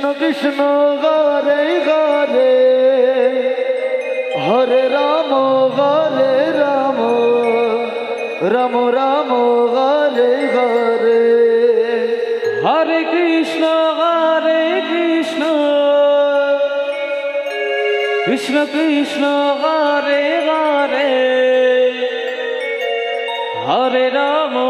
কৃষ্ণ কৃষ্ণ গরে গরে। হরে রাম গরে রাম। রাম রাম গরে গরে হরে কৃষ্ণ হরে কৃষ্ণ। কৃষ্ণ কৃষ্ণ, হরে হরে। হরে রাম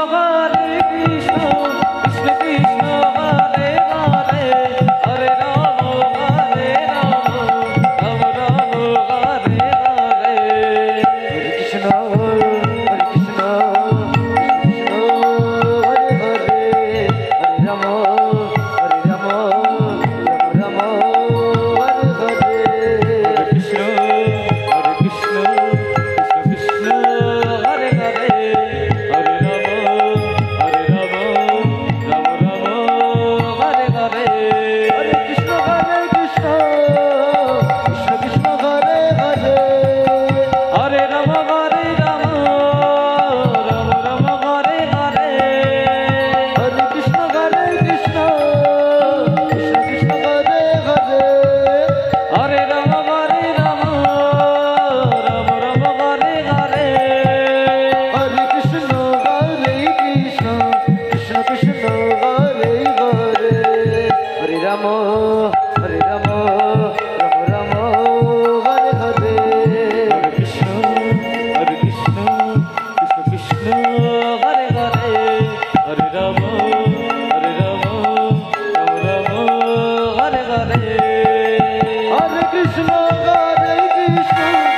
কৃষ্ণ হরে কৃষ্ণ।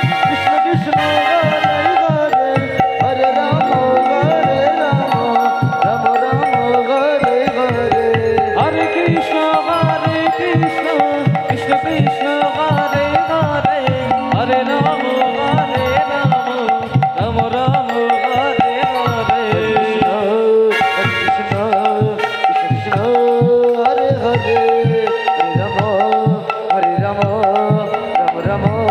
por amor.